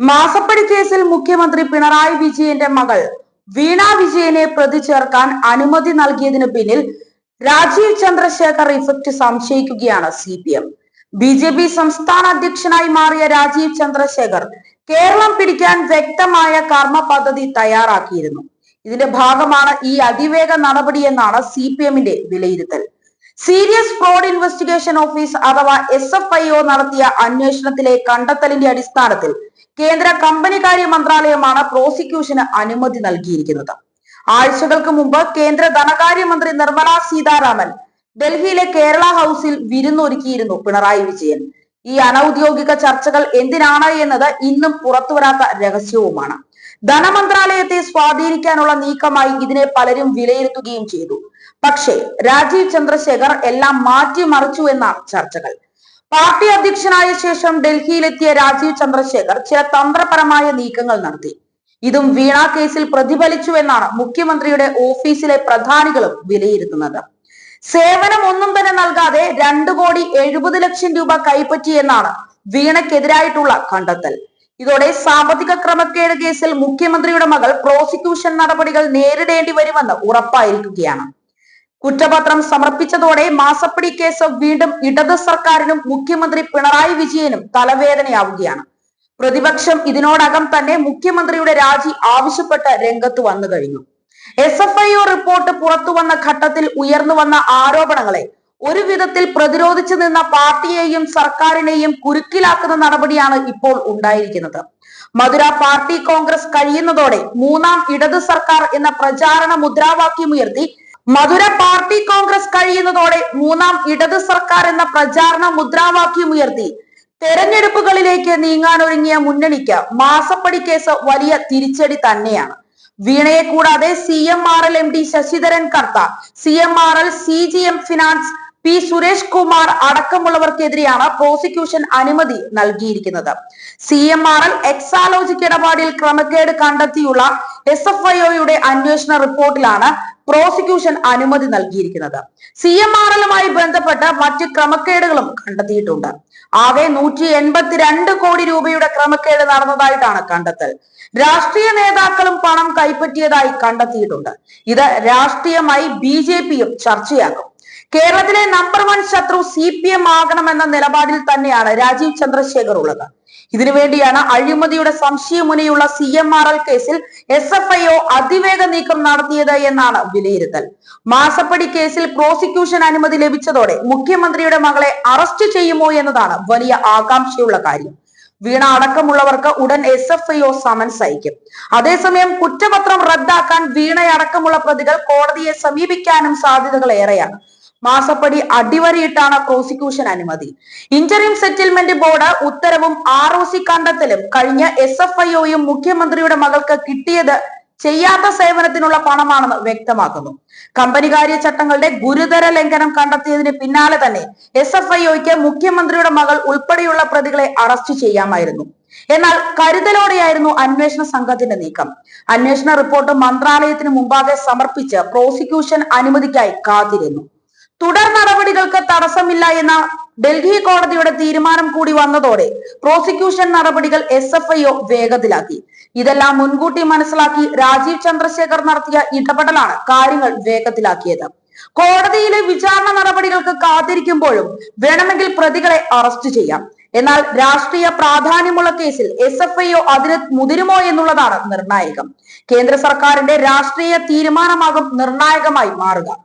മാസപ്പടി കേസിൽ മുഖ്യമന്ത്രി പിണറായി വിജയന്റെ മകൾ വീണ വിജയനെ പ്രതി ചേർക്കാൻ അനുമതി നൽകിയതിനു പിന്നിൽ Rajeev Chandrasekhar effect സംശയിക്കുകയാണ് C P M B J P സംസ്ഥാന അധ്യക്ഷനായി മാറിയ രാജീവ് ചന്ദ്രശേഖർ കേരളം പിടിക്കാൻ വ്യക്തമായ കർമ്മ പദ്ധതി തയ്യാറാക്കിയിരുന്നു. ഇതിന്റെ ഭാഗമാണ് ഈ അതിവേഗ നടപടിയെന്നാണ് സി പി എമ്മിന്റെ വിലയിരുത്തൽ. സീരിയസ് ഫ്രോഡ് ഇൻവെസ്റ്റിഗേഷൻ ഓഫീസ് അഥവാ എസ് എഫ് ഐ ഒ നടത്തിയ അന്വേഷണത്തിലെ കണ്ടെത്തലിന്റെ അടിസ്ഥാനത്തിൽ കേന്ദ്ര കമ്പനികാര്യ മന്ത്രാലയമാണ് പ്രോസിക്യൂഷന് അനുമതി നൽകിയിരിക്കുന്നത്. ആഴ്ചകൾക്ക് മുമ്പ് കേന്ദ്ര ധനകാര്യമന്ത്രി നിർമ്മല സീതാരാമൻ ഡൽഹിയിലെ കേരള ഹൗസിൽ വിരുന്നൊരുക്കിയിരുന്നു പിണറായി വിജയൻ. ഈ അനൌദ്യോഗിക ചർച്ചകൾ എന്തിനാണ് എന്നത് ഇന്നും പുറത്തുവരാത്ത രഹസ്യവുമാണ്. ധനമന്ത്രാലയത്തെ സ്വാധീനിക്കാനുള്ള നീക്കമായി ഇതിനെ പലരും വിലയിരുത്തുകയും ചെയ്തു. പക്ഷേ രാജീവ് ചന്ദ്രശേഖർ എല്ലാം മാറ്റിമറിച്ചു എന്നാണ് ചർച്ചകൾ. പാർട്ടി അധ്യക്ഷനായ ശേഷം ഡൽഹിയിലെത്തിയ രാജീവ് ചന്ദ്രശേഖർ ചില തന്ത്രപരമായ നീക്കങ്ങൾ നടത്തി. ഇതും വീണ കേസിൽ പ്രതിഫലിച്ചു എന്നാണ് മുഖ്യമന്ത്രിയുടെ ഓഫീസിലെ പ്രധാനികളും വിലയിരുത്തുന്നത്. സേവനം ഒന്നും തന്നെ നൽകാതെ രണ്ടു കോടി എഴുപത് ലക്ഷം രൂപ കൈപ്പറ്റിയെന്നാണ് വീണയ്ക്കെതിരായിട്ടുള്ള കണ്ടെത്തൽ. ഇതോടെ സാമ്പത്തിക ക്രമക്കേട് കേസിൽ മുഖ്യമന്ത്രിയുടെ മകൾ പ്രോസിക്യൂഷൻ നടപടികൾ നേരിടേണ്ടി വരുമെന്ന് ഉറപ്പായിരിക്കുകയാണ്. കുറ്റപത്രം സമർപ്പിച്ചതോടെ മാസപ്പടി കേസ് വീണ്ടും ഇടത് സർക്കാരിനും മുഖ്യമന്ത്രി പിണറായി വിജയനും തലവേദനയാവുകയാണ്. പ്രതിപക്ഷം ഇതിനോടകം തന്നെ മുഖ്യമന്ത്രിയുടെ രാജി ആവശ്യപ്പെട്ട് രംഗത്ത് വന്നു കഴിഞ്ഞു. എസ് എഫ് ഐ റിപ്പോർട്ട് പുറത്തു വന്ന ഘട്ടത്തിൽ ഉയർന്നു വന്ന ആരോപണങ്ങളെ ഒരു വിധത്തിൽ പ്രതിരോധിച്ചു നിന്ന പാർട്ടിയെയും സർക്കാരിനെയും കുരുക്കിലാക്കുന്ന നടപടിയാണ് ഇപ്പോൾ ഉണ്ടായിരിക്കുന്നത്. മധുര പാർട്ടി കോൺഗ്രസ് കഴിയുന്നതോടെ മൂന്നാം ഇടത് സർക്കാർ എന്ന പ്രചാരണ മുദ്രാവാക്യം ഉയർത്തി മധുര പാർട്ടി കോൺഗ്രസ് കഴിയുന്നതോടെ മൂന്നാം ഇടത് സർക്കാർ എന്ന പ്രചാരണ മുദ്രാവാക്യം ഉയർത്തി. തെരഞ്ഞെടുപ്പുകളിലേക്ക് നീങ്ങാനൊരുങ്ങിയ മുന്നണിക്ക് മാസപ്പടി കേസ് വലിയ തിരിച്ചടി തന്നെയാണ്. വീണയെ കൂടാതെ C M R L M D Sasidharan Kartha C M R L C G M finance P Suresh Kumar അടക്കമുള്ളവർക്കെതിരെയാണ് prosecution അനുമതി നൽകിയിരിക്കുന്നത്. C M R L Exalogic ഇടപാടിൽ ക്രമക്കേട് കണ്ടെത്തിയുള്ള എസ് എഫ് ഐ ഒയുടെ അന്വേഷണ റിപ്പോർട്ടിലാണ് പ്രോസിക്യൂഷൻ അനുമതി നൽകിയിരിക്കുന്നത്. സി എം ആർ എല്ലുമായി ബന്ധപ്പെട്ട മറ്റ് ക്രമക്കേടുകളും കണ്ടെത്തിയിട്ടുണ്ട്. ആകെ നൂറ്റി എൺപത്തിരണ്ട് കോടി രൂപയുടെ ക്രമക്കേട് നടന്നതായിട്ടാണ് കണ്ടെത്തൽ. രാഷ്ട്രീയ നേതാക്കളും പണം കൈപ്പറ്റിയതായി കണ്ടെത്തിയിട്ടുണ്ട്. ഇത് രാഷ്ട്രീയമായി ബി ചർച്ചയാക്കും. കേരളത്തിലെ നമ്പർ വൺ ശത്രു സി പി എം ആകണമെന്ന നിലപാടിൽ തന്നെയാണ് രാജീവ് ചന്ദ്രശേഖർ ഉള്ളത്. ഇതിനുവേണ്ടിയാണ് അഴിമതിയുടെ സംശയമുനയുള്ള സി എം ആർ എൽ കേസിൽ എസ് എഫ് ഐ ഒ അതിവേഗ നീക്കം നടത്തിയത് എന്നാണ് വിലയിരുത്തൽ. മാസപ്പടി കേസിൽ പ്രോസിക്യൂഷൻ അനുമതി ലഭിച്ചതോടെ മുഖ്യമന്ത്രിയുടെ മകളെ അറസ്റ്റ് ചെയ്യുമോ എന്നതാണ് വലിയ ആകാംക്ഷയുള്ള കാര്യം. വീണ അടക്കമുള്ളവർക്ക് ഉടൻ S F I O summons അയക്കും. അതേസമയം കുറ്റപത്രം റദ്ദാക്കാൻ വീണയടക്കമുള്ള പ്രതികൾ കോടതിയെ സമീപിക്കാനും സാധ്യതകൾ ഏറെയാണ്. മാസപ്പടി അടിവരയിട്ടാണ് പ്രോസിക്യൂഷൻ അനുമതി. ഇന്ററിം സെറ്റിൽമെന്റ് ബോർഡ് ഉത്തരവും ആർ ഒ സി കണ്ടെത്തലും കഴിഞ്ഞ എസ് എഫ് ഐ ഒയും മുഖ്യമന്ത്രിയുടെ മകൾക്ക് കിട്ടിയത് ചെയ്യാത്ത സേവനത്തിനുള്ള പണമാണെന്ന് വ്യക്തമാക്കുന്നു. കമ്പനികാര്യ ചട്ടങ്ങളുടെ ഗുരുതര ലംഘനം കണ്ടെത്തിയതിന് പിന്നാലെ തന്നെ എസ് എഫ് ഐ ഒക്ക് മുഖ്യമന്ത്രിയുടെ മകൾ ഉൾപ്പെടെയുള്ള പ്രതികളെ അറസ്റ്റ് ചെയ്യാമായിരുന്നു. എന്നാൽ കരുതലോടെയായിരുന്നു അന്വേഷണ സംഘത്തിന്റെ നീക്കം. അന്വേഷണ റിപ്പോർട്ട് മന്ത്രാലയത്തിന് മുമ്പാകെ സമർപ്പിച്ച് പ്രോസിക്യൂഷൻ അനുമതിക്കായി കാത്തിരുന്നു. തുടർ നടപടികൾക്ക് തടസ്സമില്ല എന്ന ഡൽഹി കോടതിയുടെ തീരുമാനം കൂടി വന്നതോടെ പ്രോസിക്യൂഷൻ നടപടികൾ എസ് എഫ് ഐ ഒ വേഗത്തിലാക്കി. ഇതെല്ലാം മുൻകൂട്ടി മനസ്സിലാക്കി രാജീവ് ചന്ദ്രശേഖർ നടത്തിയ ഇടപെടലാണ് കാര്യങ്ങൾ വേഗത്തിലാക്കിയത്. കോടതിയിലെ വിചാരണ നടപടികൾക്ക് കാത്തിരിക്കുമ്പോഴും വേണമെങ്കിൽ പ്രതികളെ അറസ്റ്റ് ചെയ്യാം. എന്നാൽ രാഷ്ട്രീയ പ്രാധാന്യമുള്ള കേസിൽ എസ് എഫ് ഐ ഒ അതിന് മുതിരുമോ എന്നുള്ളതാണ് നിർണായകം. കേന്ദ്ര സർക്കാരിന്റെ രാഷ്ട്രീയ തീരുമാനമാകും നിർണായകമായി മാറുക.